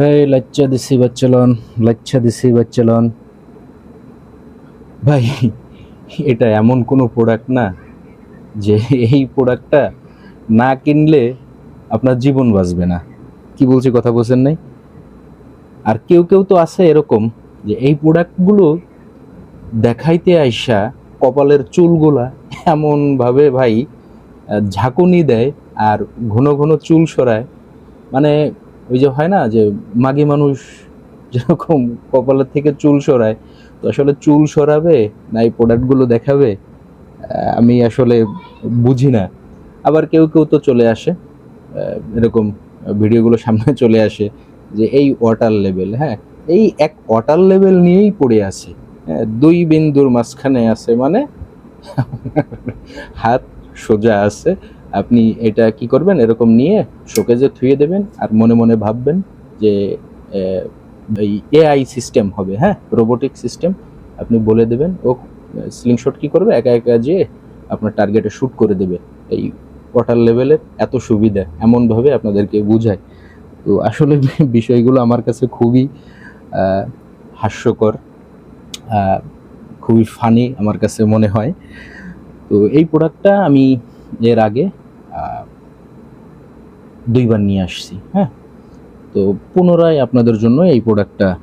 এই লাচ্চা দিছি বাচ্চালন লাচ্চা দিছি বাচ্চালন। ভাই, এটা এমন কোনো প্রোডাক্ট না যে এই প্রোডাক্টটা না কিনলে আপনার জীবন বাঁচবে না। কি বলছি কথা বলছেন নাই? আর কেউ কেউ তো আছে এরকম যে এই প্রোডাক্টগুলো দেখাইতে আইসা কপালের চুলগুলা এমনভাবে ভাই ঝাঁকুনি দেয় আর ঘন ঘন চুল সরায়। মানে ওই যে হয় না যে মাগি মানুষ যেরকম কপালের থেকে চুল সরায় তো আসলে চুল সরাবে না এই প্রোডাক্টগুলো দেখাবে আমি আসলে বুঝি না। আবার কেউ কেউ তো চলে আসে এরকম ভিডিওগুলো সামনে চলে আসে যে এই ওয়াটার লেভেল হ্যাঁ? এই এক ওয়াটার লেভেল নিয়েই পড়ে আছে হ্যাঁ, দুই বিন্দুর মাঝখানে আছে মানে হাত সোজা আছে আপনি এটা কি করবেন? এরকম নিয়ে শোকেজে থুয়ে দেবেন আর মনে মনে ভাববেন যে এই এআই সিস্টেম হবে হ্যাঁ? রোবোটিক সিস্টেম আপনি বলে দেবেন, ও স্লিংশট কি করবে? একা একা যেয়ে আপনার টার্গেটে শ্যুট করে দেবে। এই ওয়াটার লেভেলের এত সুবিধা, এমনভাবে আপনাদেরকে বুঝায়। তো আসলে বিষয়গুলো আমার কাছে খুবই হাস্যকর খুবই ফানি আমার কাছে মনে হয়। তো এই প্রোডাক্টটা আমি এর আগে দুইবার নিয়ে আসছি হ্যাঁ? তো পুনরায় আপনাদের জন্য এই প্রোডাক্টটা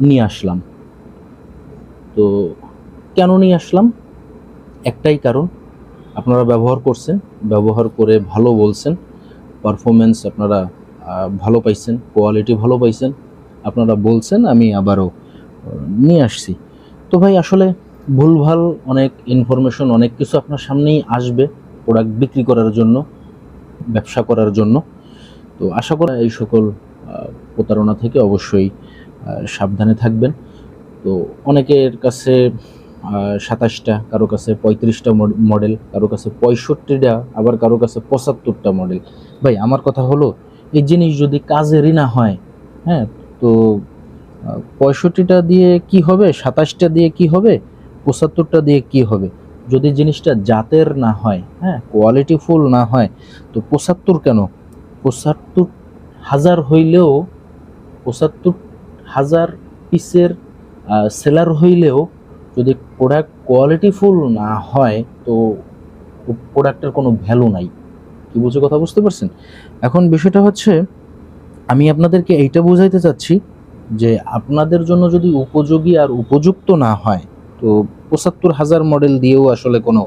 নিয়ে আসলাম। তো কেন নিয়ে আসলাম? একটাই কারণ, আপনারা ব্যবহার করছেন, ব্যবহার করে ভালো বলছেন পারফরমেন্স আপনারা ভালো পাইছেন কোয়ালিটি ভালো পাইছেন, আপনারা বলছেন, আমি আবারও নিয়ে আসছি। তো ভাই, আসলে ভুলভাল অনেক ইনফরমেশন অনেক কিছু আপনার সামনেই আসবে প্রোডাক্ট বিক্রি করার জন্য। ব্যবসা করার জন্য। তো আশা করা এই সকল প্রতারণা থেকে অবশ্যই সাবধানে থাকবেন। তো অনেকের কাছে সাতাশটা, কারও কাছে পঁয়ত্রিশটা মডেল কারও কাছে পঁয়ষট্টিটা, আবার কারও কাছে পঁচাত্তরটা মডেল ভাই, আমার কথা হলো, এই জিনিস যদি কাজেরই না হয় হ্যাঁ তো পঁয়ষট্টিটা দিয়ে কি হবে, সাতাশটা দিয়ে কি হবে, পঁচাত্তরটা দিয়ে কি হবে? যদি জিনিসটা জাতের না হয় হ্যাঁ কোয়ালিটি ফুল না হয়, তো পঁচাত্তর কেন? পঁচাত্তর হাজার হইলেও, পঁচাত্তর হাজার পিসের সেলার হইলেও যদি প্রোডাক্ট কোয়ালিটি ফুল না হয়, তো প্রোডাক্টের কোনো ভ্যালু নাই। কি বলছে কথা বুঝতে পারছেন? এখন বিষয়টা হচ্ছে, আমি আপনাদেরকে এইটা বোঝাইতে চাচ্ছি যে আপনাদের জন্য যদি উপযোগী আর উপযুক্ত না হয়, তো পঁচাত্তর হাজার মডেল দিয়েও আসলে কোনো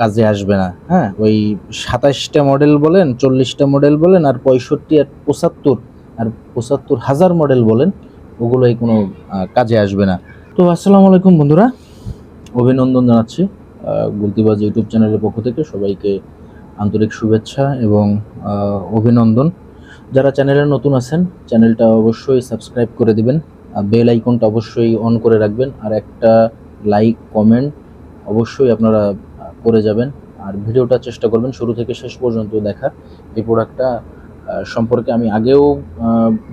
কাজে আসবে না। হ্যাঁ ওই সাতাশটা মডেল বলেন, চল্লিশটা মডেল বলেন, আর পঁয়ষট্টি আর পঁচাত্তর আর পঁচাত্তর হাজার মডেল বলেন, ওগুলোই কোনো কাজে আসবে না। তো আসসালামু আলাইকুম বন্ধুরা, অভিনন্দন জানাচ্ছি গুলতিবাজ ইউটিউব চ্যানেলের পক্ষ থেকে সবাইকে আন্তরিক শুভেচ্ছা এবং অভিনন্দন। যারা চ্যানেলে নতুন আছেন, চ্যানেলটা অবশ্যই সাবস্ক্রাইব করে দিবেন বেল আইকনটা অবশ্যই অন করে রাখবেন, আর একটা লাইক কমেন্ট অবশ্যই আপনারা করে যাবেন। আর ভিডিওটা চেষ্টা করবেন শুরু থেকে শেষ পর্যন্ত দেখার। এই প্রোডাক্টটা সম্পর্কে আমি আগেও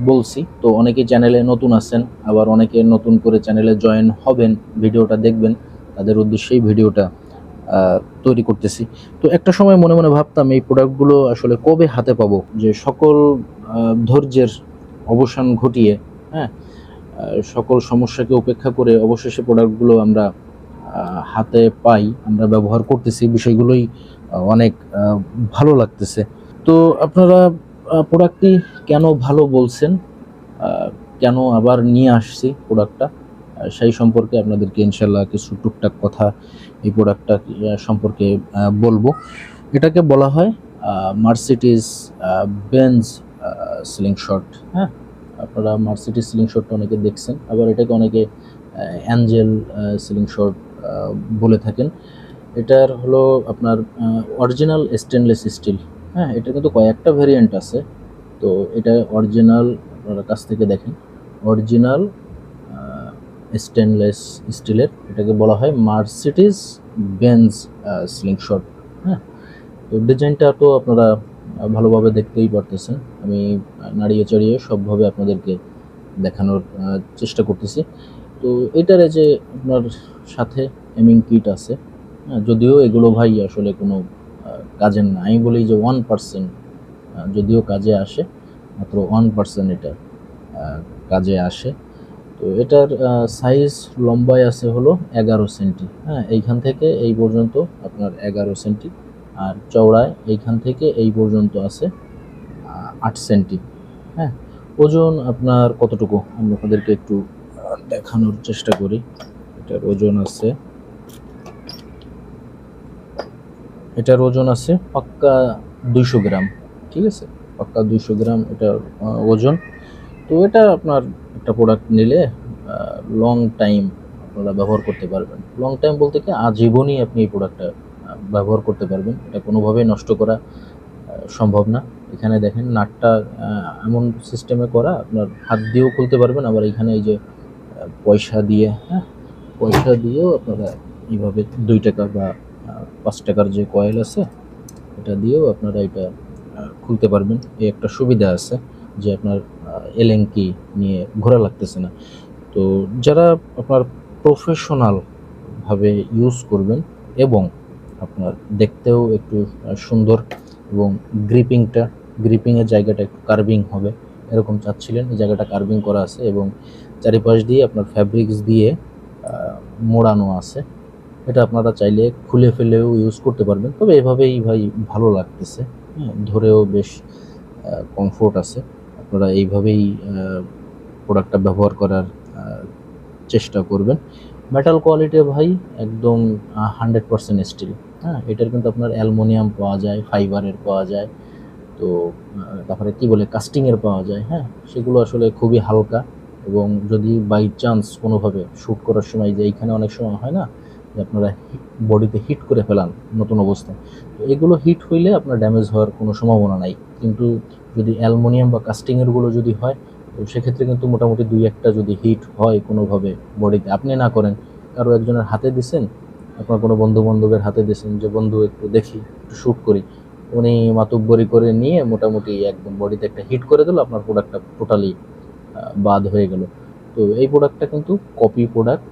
বলছি। তো অনেকে চ্যানেলে নতুন আছেন, আবার অনেকে নতুন করে চ্যানেলে জয়েন হবেন, ভিডিওটা দেখবেন। তাদের উদ্দেশ্যেই ভিডিওটা তৈরি করতেছি। তো একটা সময় মনে মনে ভাবতাম, এই প্রোডাক্টগুলো আসলে কবে হাতে পাবো? যে সকল ধৈর্যের অবসান ঘটিয়ে হ্যাঁ সকল সমস্যাকে উপেক্ষা করে অবশেষে প্রোডাক্টগুলো আমরা হাতে পাই, আমরা ব্যবহার করতেছি। বিষয়গুলোই অনেক ভালো লাগতেছে। তো আপনারা প্রোডাক্টটি কেন ভালো বলছেন? কেন আবার নিয়ে আসছি প্রোডাক্টটা সেই সম্পর্কে আপনাদেরকে ইনশাল্লাহ কিছু টুকটাক কথা এই প্রোডাক্টটা সম্পর্কে বলব। এটাকে বলা হয় মার্সিটিস বেঞ্জ সিলিং শট হ্যাঁ? আপনারা মার্সিটিস সিলিং শটটা অনেকে দেখছেন। আবার এটাকে অনেকে অ্যাঞ্জেল সিলিং শট বলে থাকেন। এটার হলো আপনার অরিজিনাল স্টেনলেস স্টিল হ্যাঁ এটা কিন্তু কয়েকটা ভেরিয়েন্ট আছে। তো এটা অরিজিনাল আপনারা কাছ থেকে দেখেন। অরিজিনাল স্টেনলেস স্টিলের এটাকে বলা হয় মার্সিটিস বেঞ্জ স্লিং শট হ্যাঁ তো ডিজাইনটা তো আপনারা ভালোভাবে দেখতেই পারতেছেন আমি নাড়িয়ে চাড়িয়ে সবভাবে আপনাদেরকে দেখানোর চেষ্টা করতেছি। তো এটারে যে আপনার সাথে এমিং কিট আছে হ্যাঁ, যদিও এগুলো ভাই আসলে কোনো কাজের না। আমি বলি যে ওয়ান পার্সেন্ট যদিও কাজে আসে মাত্র ওয়ান পার্সেন্ট এটা কাজে আসে। তো এটার সাইজ লম্বায় আছে হলো এগারো সেন্টি হ্যাঁ এইখান থেকে এই পর্যন্ত আপনার এগারো সেন্টি। আর চওড়ায় এইখান থেকে এই পর্যন্ত আছে আট সেন্টি। হ্যাঁ ওজন আপনার কতটুকু? আমি আপনাদেরকে একটু দেখানোর চেষ্টা করি। এটার ওজন আছে, এটার ওজন আছে পাক্কা দুইশো গ্রাম, ঠিক আছে? পাক্কা দুইশো গ্রাম এটার ওজন। তো এটা আপনার একটা প্রোডাক্ট নিলে লং টাইম আপনারা ব্যবহার করতে পারবেন। লং টাইম বলতে কি, আজীবনই আপনি এই প্রোডাক্টটা ব্যবহার করতে পারবেন। এটা কোনোভাবেই নষ্ট করা সম্ভব না। এখানে দেখেন নাটটা এমন সিস্টেমে করা, আপনার হাত দিয়েও খুলতে পারবেন। আবার এখানে এই যে পয়সা দিয়ে হ্যাঁ পয়সা দিয়েও আপনারা এইভাবে দুই টাকা বা পাঁচ টাকার যে কয়েল আছে, এটা দিয়েও আপনারা এটা খুলতে পারবেন। এই একটা সুবিধা আছে যে আপনার এলেঙ্কি নিয়ে ঘোরা লাগতেছে না। তো যারা আপনার প্রফেশনাল ভাবে ইউজ করবেন এবং আপনার দেখতেও একটু সুন্দর এবং গ্রিপিংটা, গ্রিপিংয়ের জায়গাটা একটু কার্ভিং হবে। এরকম চাচ্ছিলেন, এই জায়গাটা কার্ভিং করা আছে এবং চারিপাশ দিয়ে আপনার ফ্যাব্রিক্স দিয়ে মোড়ানো আছে। এটা আপনারা চাইলে খুলে ফেলেও ইউজ করতে পারবেন, তবে এভাবেই ভাই ভালো লাগতেছে। ধরেও বেশ কমফোর্ট আছে। আপনারা এইভাবেই প্রোডাক্টটা ব্যবহার করার চেষ্টা করবেন। মেটাল কোয়ালিটি ভাই একদম হান্ড্রেড পার্সেন্ট স্টিল হ্যাঁ এটার কিন্তু আপনার অ্যালমোনিয়াম পাওয়া যায়, ফাইবারের পাওয়া যায়, তো তারপরে কি বলে কাস্টিংয়ের পাওয়া যায় হ্যাঁ সেগুলো আসলে খুবই হালকা এবং যদি বাই চান্স কোনোভাবে শ্যুট করার সময় যে এইখানে অনেক সময় হয় না, যে আপনারা বডিতে হিট করে ফেলান নতুন অবস্থায়, তো এগুলো হিট হইলে আপনার ড্যামেজ হওয়ার কোনো সম্ভাবনা নাই, কিন্তু যদি অ্যালমোনিয়াম বা কাস্টিংয়েরগুলো যদি হয়, তো সেক্ষেত্রে কিন্তু মোটামুটি দুই একটা যদি হিট হয় কোনোভাবে বডিতে আপনি না করেন, কারও একজনের হাতে দিছেন আপনার কোনো বন্ধু বান্ধবের হাতে দিছেন যে বন্ধু একটু দেখি, একটু শ্যুট করি। উনি মাতুব্বরি করে নিয়ে মোটামুটি একদম বডিতে একটা হিট করে দিল, আপনার প্রোডাক্টটা টোটালি বাদ হয়ে গেল। তো এই প্রোডাক্টটা কিন্তু কপি প্রোডাক্ট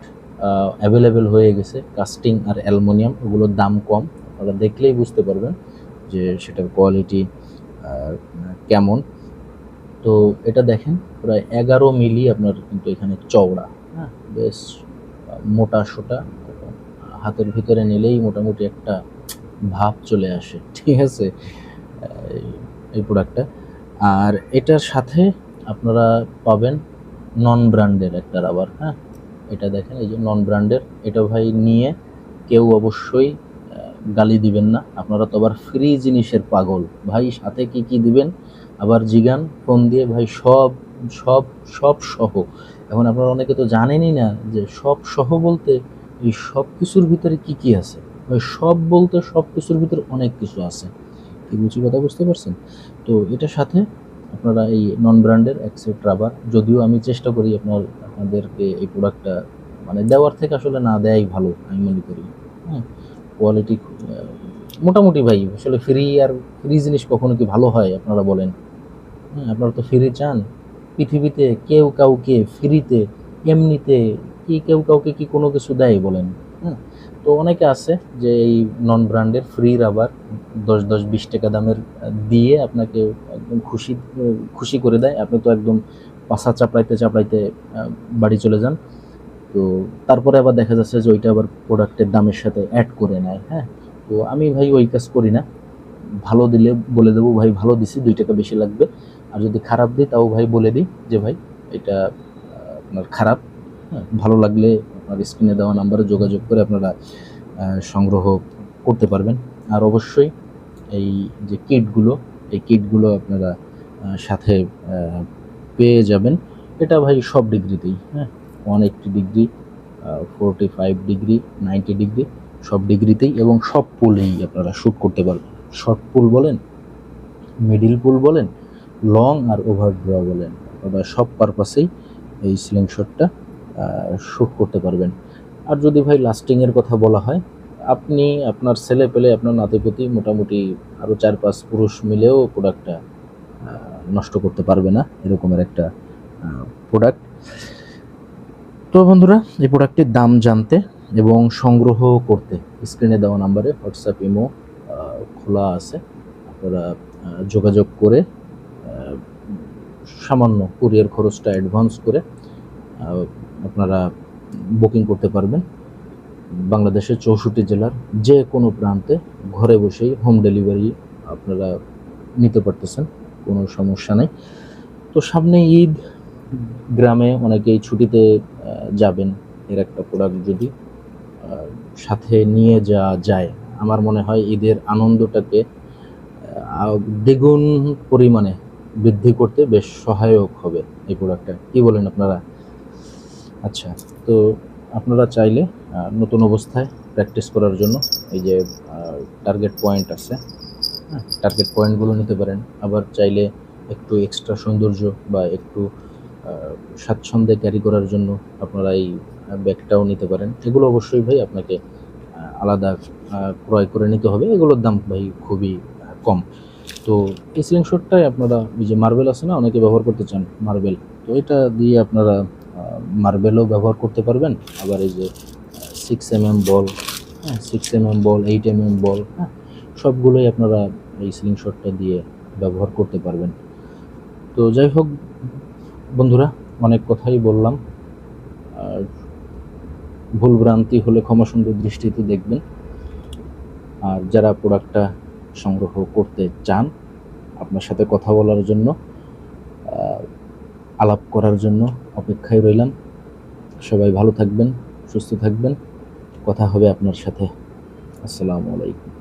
অ্যাভেলেবেল হয়ে গেছে কাস্টিং আর অ্যালমোনিয়াম, ওগুলোর দাম কম। আপনারা দেখলেই বুঝতে পারবেন যে সেটার কোয়ালিটি কেমন। তো এটা দেখেন, প্রায় এগারো মিলি আপনার কিন্তু এখানে চওড়া। হ্যাঁ বেশ মোটা সোটা। হাতের ভিতরে নিলেই মোটামুটি একটা ভাব চলে আসে। ঠিক আছে? এই- প্রোডাক্টটা আর এটার সাথে আপনারা পাবেন নন ব্র্যান্ডের একটা রাবার হ্যাঁ? এটা দেখেন, এই যে নন ব্র্যান্ডের এটা ভাই নিয়ে কেউ অবশ্যই গালি দিবেন না। আপনারা তো আবার ফ্রি জিনিসের পাগল। ভাই, সাথে কি কি দিবেন? আবার জিগান, ফোন দিয়ে, ভাই, সব সব সব সহ। এখন আপনারা অনেকে তো জানেনই না যে সব সহ বলতে এই সব কিছুর ভিতরে কি কি আছে? সব বলতে সব কিছুর ভিতরে অনেক কিছু আছে। কি বুঝি কথা বুঝতে পারছেন? তো এটার সাথে আপনারা এই নন ব্র্যান্ডের অ্যাকসেপ্ট রাবার যদিও আমি চেষ্টা করি আপনার, আপনাদেরকে এই প্রোডাক্টটা মানে দেওয়ার থেকে আসলে না দেয়াই ভালো, আমি মনে করি। হ্যাঁ কোয়ালিটি মোটামুটি ভাই, আসলে ফ্রি আর ফ্রি জিনিস কখনো কি ভালো হয় আপনারা বলেন? হ্যাঁ আপনারা তো ফ্রি চান। পৃথিবীতে কেউ কাউকে ফ্রিতে এমনিতে কি কেউ কাউকে কি কোনো কিছু দেয় বলেন? হ্যাঁ তো অনেকে আছে যে এই নন ব্র্যান্ডের ফ্রি রাবার দশ দশ, বিশ টাকা দামের দিয়ে আপনাকে একদম খুশি খুশি করে দেয়। আপনি তো একদম পাশা চাপড়াইতে চাপড়াইতে বাড়ি চলে যান। তো তারপরে আবার দেখা যাচ্ছে যে ওইটা আবার প্রোডাক্টের দামের সাথে অ্যাড করে নেয় হ্যাঁ? তো আমি ভাই ওই কাজ করি না। ভালো দিলে বলে দেবো, ভাই, ভালো দিছি, দুই টাকা বেশি লাগবে। আর যদি খারাপ দিই, তাও ভাই বলে দিই যে, ভাই, এটা আপনার খারাপ। হ্যাঁ ভালো লাগলে আপনার স্ক্রিনে দেওয়া নাম্বারে যোগাযোগ করে আপনারা সংগ্রহ করতে পারবেন। আর অবশ্যই এই যে কিটগুলো এই কিটগুলো আপনারা সাথে পেয়ে যাবেন। এটা ভাই সব ডিগ্রিতেই হ্যাঁ one eighty degree forty five degree ninety degree সব ডিগ্রিতেই এবং সব পুলেই আপনারা শ্যুট করতে পারবেন। শর্ট পুল বলেন মিডিল পুল বলেন লং আর ওভার ড্র বলেন। আপনারা সব পারপাসেই এই স্লিং শটটা শ্যুট করতে পারবেন। আর যদি ভাই লাস্টিংয়ের কথা বলা হয়, আপনি আপনার ছেলে পেলে আপনার নাতিপতি মোটামুটি আরও চার পাঁচ পুরুষ মিলেও প্রোডাক্টটা নষ্ট করতে পারবে না, এরকমের একটা প্রোডাক্ট তো বন্ধুরা, এই প্রোডাক্টের দাম জানতে এবং সংগ্রহ করতে স্ক্রিনে দেওয়া নাম্বারে হোয়াটসঅ্যাপ ইমো খোলা আছে। আপনারা যোগাযোগ করে সামান্য কুরিয়ার খরচটা অ্যাডভান্স করে আপনারা বুকিং করতে পারবেন। বাংলাদেশের চৌষট্টি জেলার যে কোনো প্রান্তে ঘরে বসেই হোম ডেলিভারি আপনারা নিতে পারতেছেন, কোনো সমস্যা নেই। তো সামনে ঈদ, গ্রামে অনেকেই ছুটিতে যাবেন এর একটা প্রোডাক্ট যদি সাথে নিয়ে যাওয়া যায়। আমার মনে হয় ঈদের আনন্দটাকে দ্বিগুণ পরিমাণে বৃদ্ধি করতে বেশ সহায়ক হবে এই প্রোডাক্টটা কি বলেন আপনারা? আচ্ছা তো আপনারা চাইলে নতুন অবস্থায় প্র্যাকটিস করার জন্য এই যে টার্গেট পয়েন্ট আছে হ্যাঁ টার্গেট পয়েন্টগুলো নিতে পারেন। আবার চাইলে একটু এক্সট্রা সৌন্দর্য বা একটু স্বাচ্ছন্দ্যে ক্যারি করার জন্য আপনারা এই ব্যাগটাও নিতে পারেন। এগুলো অবশ্যই ভাই আপনাকে আলাদা ক্রয় করে নিতে হবে। এগুলোর দাম ভাই খুবই কম। তো এই সিলিং স্লিংশটটাই আপনারা ওই যে মার্বেল আছে না, অনেকে ব্যবহার করতে চান মার্বেল তো এটা দিয়ে আপনারা মার্বেলও ব্যবহার করতে পারবেন। আবার এই যে সিক্স এম এম বল হ্যাঁ six M M ball eight M M ball হ্যাঁ সবগুলোই আপনারা এই স্লিংশটটা দিয়ে ব্যবহার করতে পারবেন। তো যাই হোক, বন্ধুরা, অনেক কথাই বললাম। আর ভুল ভ্রান্তি হলে ক্ষমা সুন্দর দৃষ্টিতে দেখবেন। আর যারা প্রোডাক্টটা সংগ্রহ করতে চান, আপনার সাথে কথা বলার জন্য আলাপ করার জন্য অপেক্ষায় রইলাম। সবাই ভালো থাকবেন, সুস্থ থাকবেন। কথা হবে আপনার সাথে। আসসালামু আলাইকুম।